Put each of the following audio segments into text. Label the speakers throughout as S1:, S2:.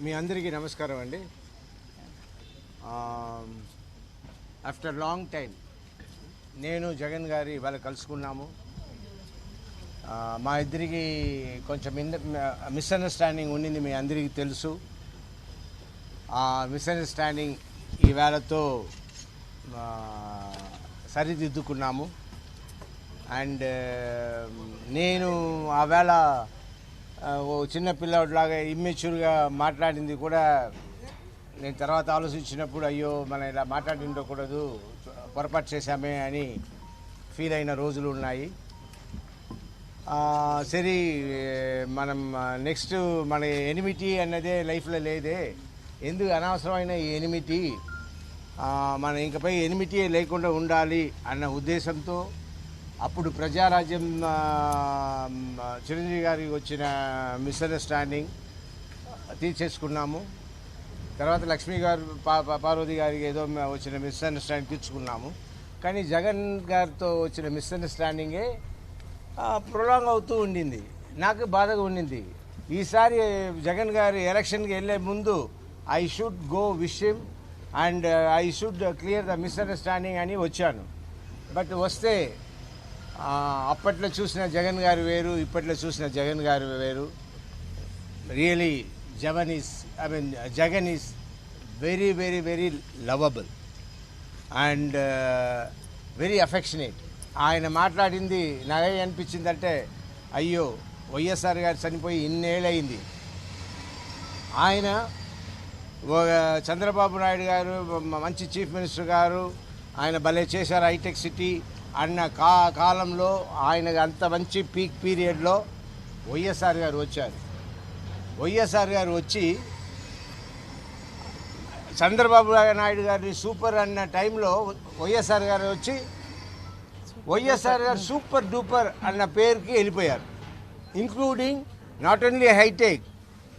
S1: మీ అందరికీ నమస్కారం అండి. ఆఫ్టర్ లాంగ్ టైం నేను జగన్ గారి ఇవాళ కలుసుకున్నాము. మా ఇద్దరికి కొంచెం మిస్అండర్స్టాండింగ్ ఉండింది మీ అందరికీ తెలుసు. ఆ మిస్అండర్స్టాండింగ్ ఈవేళతో సరిదిద్దుకున్నాము. అండ్ నేను ఆవేళ ఓ చిన్న పిల్లలాగా ఇమ్మెచ్యూర్గా మాట్లాడింది కూడా నేను తర్వాత ఆలోచించినప్పుడు అయ్యో మనం ఇలా మాట్లాడి ఉండకూడదు పొరపాటు చేశామే అని ఫీల్ అయిన రోజులు ఉన్నాయి. సరే మనం నెక్స్ట్ మన ఎనిమిటీ అన్నదే లైఫ్లో లేదే. ఎందుకు అనవసరమైన ఈ ఎనిమిటీ మనం ఇంకపై ఎనిమిటీ లేకుండా ఉండాలి అన్న ఉద్దేశంతో అప్పుడు ప్రజారాజ్యం చిరంజీవి గారికి వచ్చిన మిస్అండర్స్టాండింగ్ తీర్చేసుకున్నాము. తర్వాత లక్ష్మి గారు పా పార్వతి గారికి ఏదో వచ్చిన మిస్అండర్స్టాండింగ్ తీర్చుకున్నాము. కానీ జగన్ గారితో వచ్చిన మిస్అండర్స్టాండింగే ప్రొలాంగ్ అవుతూ ఉండింది. నాకు బాధగా ఉండింది. ఈసారి జగన్ గారి ఎలక్షన్కి వెళ్ళే ముందు ఐ షుడ్ గో విషయం and I should clear the misunderstanding అని వచ్చాను. బట్ వస్తే అప్పట్లో చూసిన జగన్ గారు వేరు ఇప్పట్లో చూసిన జగన్ గారు వేరు. Really Jagan is I mean Jagan is very very very lovable and very affectionate ఆయన మాట్లాడింది నాకే అనిపించిందంటే అయ్యో వైఎస్ఆర్ గారు చనిపోయి ఇన్నేళ్ళయింది. ఆయన చంద్రబాబు నాయుడు గారు మంచి చీఫ్ మినిస్టర్ గారు ఆయన భలే చేశారు హైటెక్ సిటీ. అన్న కా కాలంలో ఆయన అంత మంచి పీక్ పీరియడ్లో వైఎస్ఆర్ గారు వచ్చారు. వైఎస్ఆర్ గారు వచ్చి చంద్రబాబు నాయుడు గారి సూపర్ అన్న టైంలో వైఎస్ఆర్ గారు వచ్చి వైఎస్ఆర్ గారు సూపర్ డూపర్ అన్న పేరుకి వెళ్ళిపోయారు. ఇంక్లూడింగ్ నాట్ ఓన్లీ హైటెక్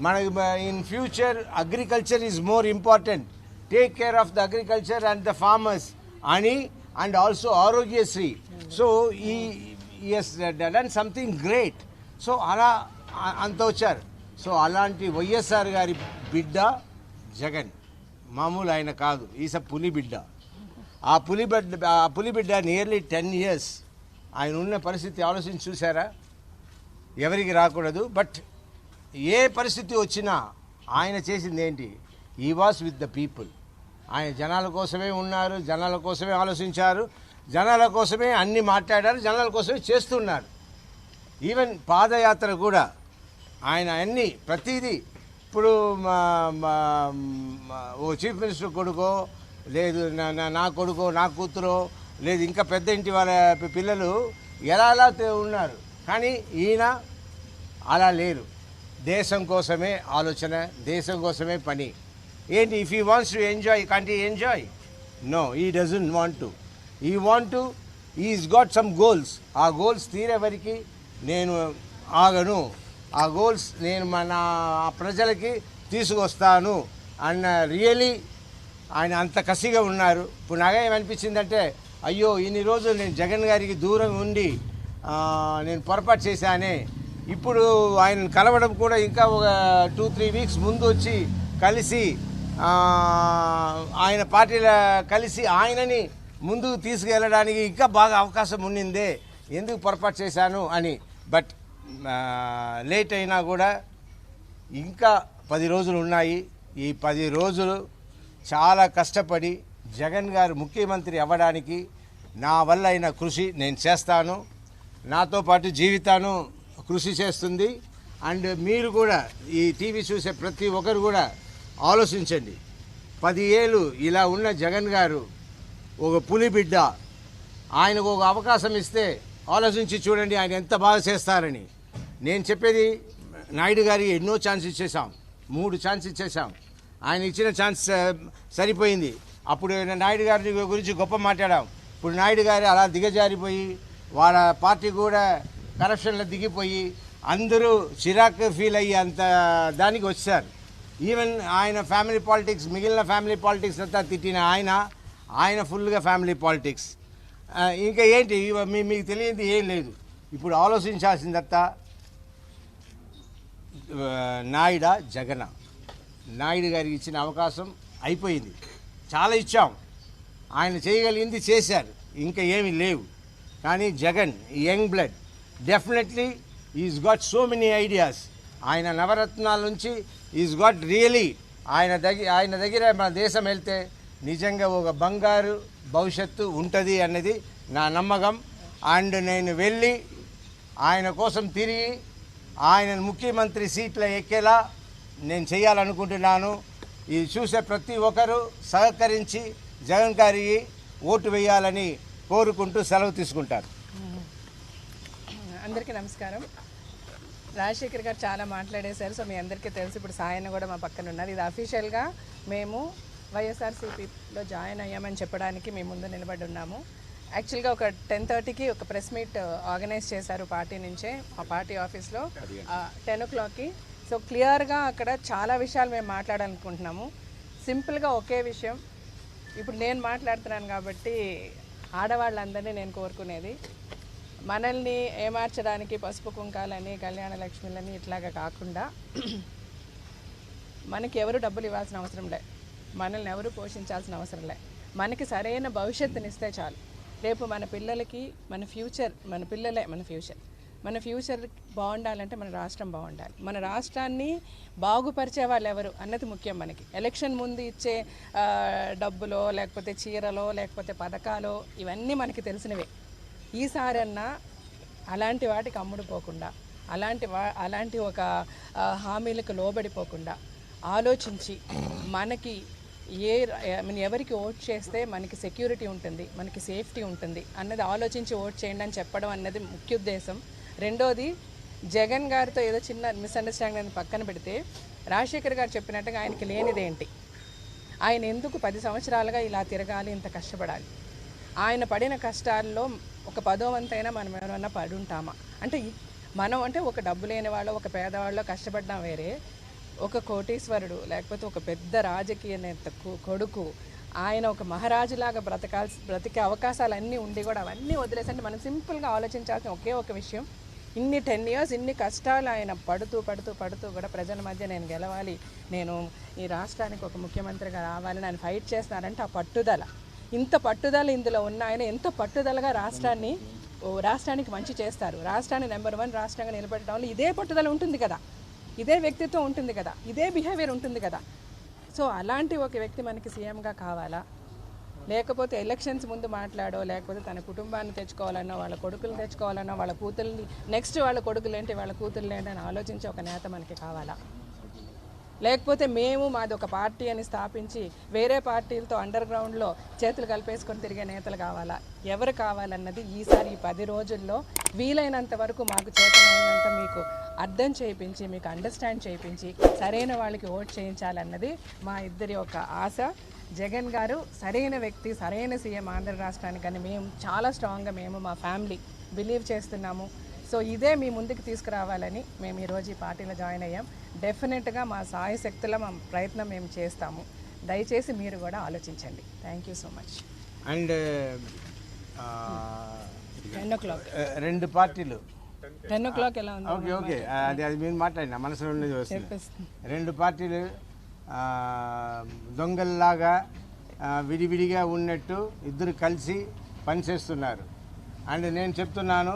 S1: మనకి in future agriculture is more important. Take care of the agriculture and the farmers అని and also Aarogyasri. So he's done something great so అలా అంత వచ్చారు. సో అలాంటి వైఎస్ఆర్ గారి బిడ్డ జగన్. మామూలు ఆయన కాదు. ఈస పులి బిడ్డ. ఆ పులి బిడ్డ ఆ పులి బిడ్డ నియర్లీ టెన్ ఇయర్స్ ఆయన ఉన్న పరిస్థితి ఆలోచించి చూసారా ఎవరికి రాకూడదు. బట్ ఏ పరిస్థితి వచ్చినా ఆయన చేసింది ఏంటి? ఈ వాస్ విత్ ద పీపుల్ ఆయన జనాల కోసమే ఉన్నారు జనాల కోసమే ఆలోచించారు జనాల కోసమే అన్ని మాట్లాడారు జనాల కోసమే చేస్తున్నారు. ఈవెన్ పాదయాత్ర కూడా ఆయన అన్ని ప్రతిదీ ఇప్పుడు మా ఓ చీఫ్ మినిస్టర్ కొడుకో లేదు నా- నా- కొడుకో నా కూతురో లేదు ఇంకా పెద్ద ఇంటి వాళ్ళ పిల్లలు ఎలా ఎలా ఉన్నారు. కానీ ఈయన అలా లేరు. దేశం కోసమే ఆలోచన దేశం కోసమే పని. ఏంటి if you wants to enjoy కంటే enjoy no he doesn't want to he want to is got some goals ఆ గోల్స్ తీరే వరకు నేను ఆగను. ఆ గోల్స్ నేను మన ప్రజలకి తీసుకొస్తాను. అన్న రియలీ ఆయన అంత కసిగా ఉన్నారు. ఇప్పుడు నాకేమనిపించిందంటే అయ్యో ఇన్ని రోజులు నేను జగన్ గారికి దూరం ఉండి నేను పొరపాటు చేశానే. ఇప్పుడు ఆయన కలవడం కూడా ఇంకా ఒక టూ త్రీ వీక్స్ ముందు వచ్చి కలిసి ఆయన పార్టీలో కలిసి ఆయనని ముందుకు తీసుకెళ్ళడానికి ఇంకా బాగా అవకాశం ఉండిందే ఎందుకు పొరపాటు చేశాను అని. బట్ లేట్ అయినా కూడా ఇంకా పది రోజులు ఉన్నాయి. ఈ పది రోజులు చాలా కష్టపడి జగన్ గారు ముఖ్యమంత్రి అవ్వడానికి నా వల్ల అయిన కృషి నేను చేస్తాను. నాతో పాటు జీవితాను కృషి చేస్తుంది. అండ్ మీరు కూడా ఈ టీవీ చూసే ప్రతి ఒక్కరు కూడా ఆలోచించండి. పది ఏళ్ళు ఇలా ఉన్న జగన్ గారు ఒక పులి బిడ్డ ఆయనకు ఒక అవకాశం ఇస్తే ఆలోచించి చూడండి ఆయన ఎంత బాగా చేస్తారని. నేను చెప్పేది నాయుడు గారి ఎన్నో ఛాన్స్ ఇచ్చేసాం మూడు ఛాన్స్ ఇచ్చేసాం ఆయన ఇచ్చిన ఛాన్స్ సరిపోయింది. అప్పుడు నాయుడు గారి గురించి గొప్ప మాట్లాడాం. ఇప్పుడు నాయుడు గారు అలా దిగజారిపోయి వాళ్ళ పార్టీ కూడా కరప్షన్లో దిగిపోయి అందరూ చిరాకు ఫీల్ అయ్యే అంత దానికి వచ్చారు. ఈవెన్ ఆయన ఫ్యామిలీ పాలిటిక్స్ మిగిలిన ఫ్యామిలీ పాలిటిక్స్ అంతా తిట్టిన ఆయన ఆయన ఫుల్గా ఫ్యామిలీ పాలిటిక్స్ ఇంకా ఏంటి? మీ మీకు తెలియదు ఏం లేదు. ఇప్పుడు ఆలోచించాల్సిందత్త నాయుడ జగన. నాయుడు గారికి ఇచ్చిన అవకాశం అయిపోయింది. చాలా ఇచ్చాం. ఆయన చేయగలిగింది చేశారు. ఇంకా ఏమీ లేవు. కానీ Jagan young blood definitely is got so many ideas ఆయన నవరత్నాల నుంచి ఈజ్ గాట్ రియలీ. ఆయన దగ్గర ఆయన దగ్గర మన దేశం వెళ్తే నిజంగా ఒక బంగారు భవిష్యత్తు ఉంటుంది అన్నది నా నమ్మకం. అండ్ నేను వెళ్ళి ఆయన కోసం తిరిగి ఆయన ముఖ్యమంత్రి సీట్లో ఎక్కేలా నేను చేయాలనుకుంటున్నాను. ఇది చూసే ప్రతి ఒక్కరూ సహకరించి జగన్ గారికి ఓటు వేయాలని కోరుకుంటూ సెలవు తీసుకుంటారు.
S2: అందరికీ నమస్కారం. రాజశేఖర్ గారు చాలా మాట్లాడేశారు సో మీ అందరికీ తెలుసు. ఇప్పుడు సాయన్న కూడా మా పక్కన ఉన్నారు. ఇది అఫీషియల్గా మేము వైఎస్ఆర్సీపీలో జాయిన్ అయ్యామని చెప్పడానికి మేము ముందు నిలబడి ఉన్నాము. యాక్చువల్గా ఒక టెన్ థర్టీకి ఒక ప్రెస్ మీట్ ఆర్గనైజ్ చేశారు పార్టీ నుంచే మా పార్టీ ఆఫీస్లో టెన్ ఓ క్లాక్కి సో క్లియర్గా అక్కడ చాలా విషయాలు మేము మాట్లాడాలనుకుంటున్నాము. సింపుల్గా ఒకే విషయం. ఇప్పుడు నేను మాట్లాడుతున్నాను కాబట్టి ఆడవాళ్ళందరినీ నేను కోరుకునేది మనల్ని ఏమార్చడానికి పసుపు కుంకాలని కళ్యాణ లక్ష్మిలని ఇట్లాగా కాకుండా మనకి ఎవరు డబ్బులు ఇవ్వాల్సిన అవసరం లే. మనల్ని ఎవరు పోషించాల్సిన అవసరం లే. మనకి సరైన భవిష్యత్తునిస్తే చాలు. రేపు మన పిల్లలకి మన ఫ్యూచర్ మన పిల్లలే మన ఫ్యూచర్. మన ఫ్యూచర్ బాగుండాలంటే మన రాష్ట్రం బాగుండాలి. మన రాష్ట్రాన్ని బాగుపరిచే వాళ్ళు ఎవరు? అన్నది ముఖ్యం మనకి. ఎలక్షన్ ముందు ఇచ్చే డబ్బులో లేకపోతే చీరలో లేకపోతే పథకాలో ఇవన్నీ మనకి తెలిసినవే. ఈసారన్నా అలాంటి వాటికి అమ్ముడుపోకుండా అలాంటి వా అలాంటి ఒక హామీలకు లోబడిపోకుండా ఆలోచించి మనకి ఏ మన ఎవరికి ఓట్ చేస్తే మనకి సెక్యూరిటీ ఉంటుంది మనకి సేఫ్టీ ఉంటుంది అన్నది ఆలోచించి ఓట్ చేయండి అని చెప్పడం అన్నది ముఖ్య ఉద్దేశం. రెండోది జగన్ గారితో ఏదో చిన్న మిస్అండర్స్టాండింగ్ పక్కన పెడితే రాజశేఖర్ గారు చెప్పినట్టుగా ఆయనకి లేనిదేంటి? ఆయన ఎందుకు పది సంవత్సరాలుగా ఇలా తిరగాలి ఇంత కష్టపడాలి? ఆయన పడిన కష్టాల్లో ఒక పదో వంతైనా మనం ఏమైనా పడుంటామా? అంటే మనం అంటే ఒక డబ్బు లేని వాళ్ళు ఒక పేదవాళ్ళు కష్టపడ్డాం వేరే. ఒక కోటీశ్వరుడు లేకపోతే ఒక పెద్ద రాజకీయ నేత కొడుకు ఆయన ఒక మహారాజులాగా బ్రతకాల్సి బ్రతికే అవకాశాలు అన్నీ ఉండి కూడా అవన్నీ వదిలేసంటే మనం సింపుల్గా ఆలోచించాల్సిన ఒకే ఒక విషయం. ఇన్ని టెన్ ఇయర్స్ ఇన్ని కష్టాలు ఆయన పడుతూ పడుతూ పడుతూ కూడా ప్రజల మధ్య నేను గెలవాలి. నేను ఈ రాష్ట్రానికి ఒక ముఖ్యమంత్రిగా రావాలని ఆయన ఫైట్ చేస్తున్నారంటే ఆ పట్టుదల. ఇంత పట్టుదల ఇందులో ఉన్న ఆయన ఎంత పట్టుదలగా రాష్ట్రాన్ని ఓ రాష్ట్రానికి మంచి చేస్తారు. రాష్ట్రాన్ని నెంబర్ వన్ రాష్ట్రంగా నిలబెట్టడంలో ఇదే పట్టుదల ఉంటుంది కదా. ఇదే వ్యక్తిత్వం ఉంటుంది కదా. ఇదే బిహేవియర్ ఉంటుంది కదా. సో అలాంటి ఒక వ్యక్తి మనకి సీఎంగా కావాలా? లేకపోతే ఎలక్షన్స్ ముందు మాట్లాడో లేకపోతే తన కుటుంబాన్ని తెచ్చుకోవాలన్నో వాళ్ళ కొడుకులు తెచ్చుకోవాలన్నో వాళ్ళ కూతుర్ని నెక్స్ట్ వాళ్ళ కొడుకులు ఏంటి వాళ్ళ కూతుర్లు ఏంటి అని ఆలోచించే ఒక నేత మనకి కావాలా? లేకపోతే మేము మాది ఒక పార్టీ అని స్థాపించి వేరే పార్టీలతో అండర్ గ్రౌండ్లో చేతులు కలిపేసుకొని తిరిగే నేతలు కావాలా? ఎవరు కావాలన్నది ఈసారి ఈ పది రోజుల్లో వీలైనంత వరకు మాకు చేతనైనంత మీకు అర్థం చేయించి మీకు అండర్స్టాండ్ చేయించి సరైన వాళ్ళకి ఓట్ చేయించాలన్నది మా ఇద్దరి ఒక ఆశ. జగన్ గారు సరైన వ్యక్తి సరైన సీఎం ఆంధ్ర రాష్ట్రానికి అని మేము చాలా స్ట్రాంగ్గా మేము మా ఫ్యామిలీ బిలీవ్ చేస్తున్నాము. సో ఇదే మీ ముందుకు తీసుకురావాలని మేము ఈరోజు ఈ పార్టీలో జాయిన్ అయ్యాం. డెఫినెట్గా మా సాయ శక్తుల మా ప్రయత్నం మేము చేస్తాము. దయచేసి మీరు కూడా ఆలోచించండి. Thank you so much
S1: and
S2: ten o'clock
S1: రెండు పార్టీలు.
S2: టెన్ ఓ క్లాక్ ఎలా ఉంది?
S1: ఓకే ఓకే అది అది మీరు మాట్లాడిన మనసులో ఉన్నది వస్తుంది. రెండు పార్టీలు దొంగల్లాగా విడివిడిగా ఉన్నట్టు ఇద్దరు కలిసి పనిచేస్తున్నారు. అండ్ నేను చెప్తున్నాను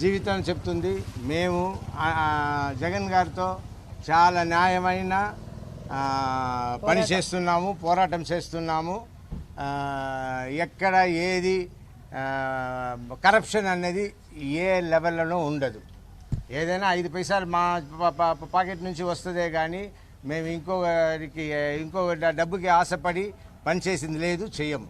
S1: జీవితం చెప్తుంది. మేము జగన్ గారితో చాలా న్యాయమైన పని చేస్తున్నాము పోరాటం చేస్తున్నాము. ఎక్కడ ఏది కరప్షన్ అనేది ఏ లెవెల్లోనూ ఉండదు. ఏదైనా ఐదు పైసలు మా పాకెట్ నుంచి వస్తుందే కానీ మేము ఇంకొకరికి ఇంకో డబ్బుకి ఆశపడి పనిచేసింది లేదు చెయ్యము.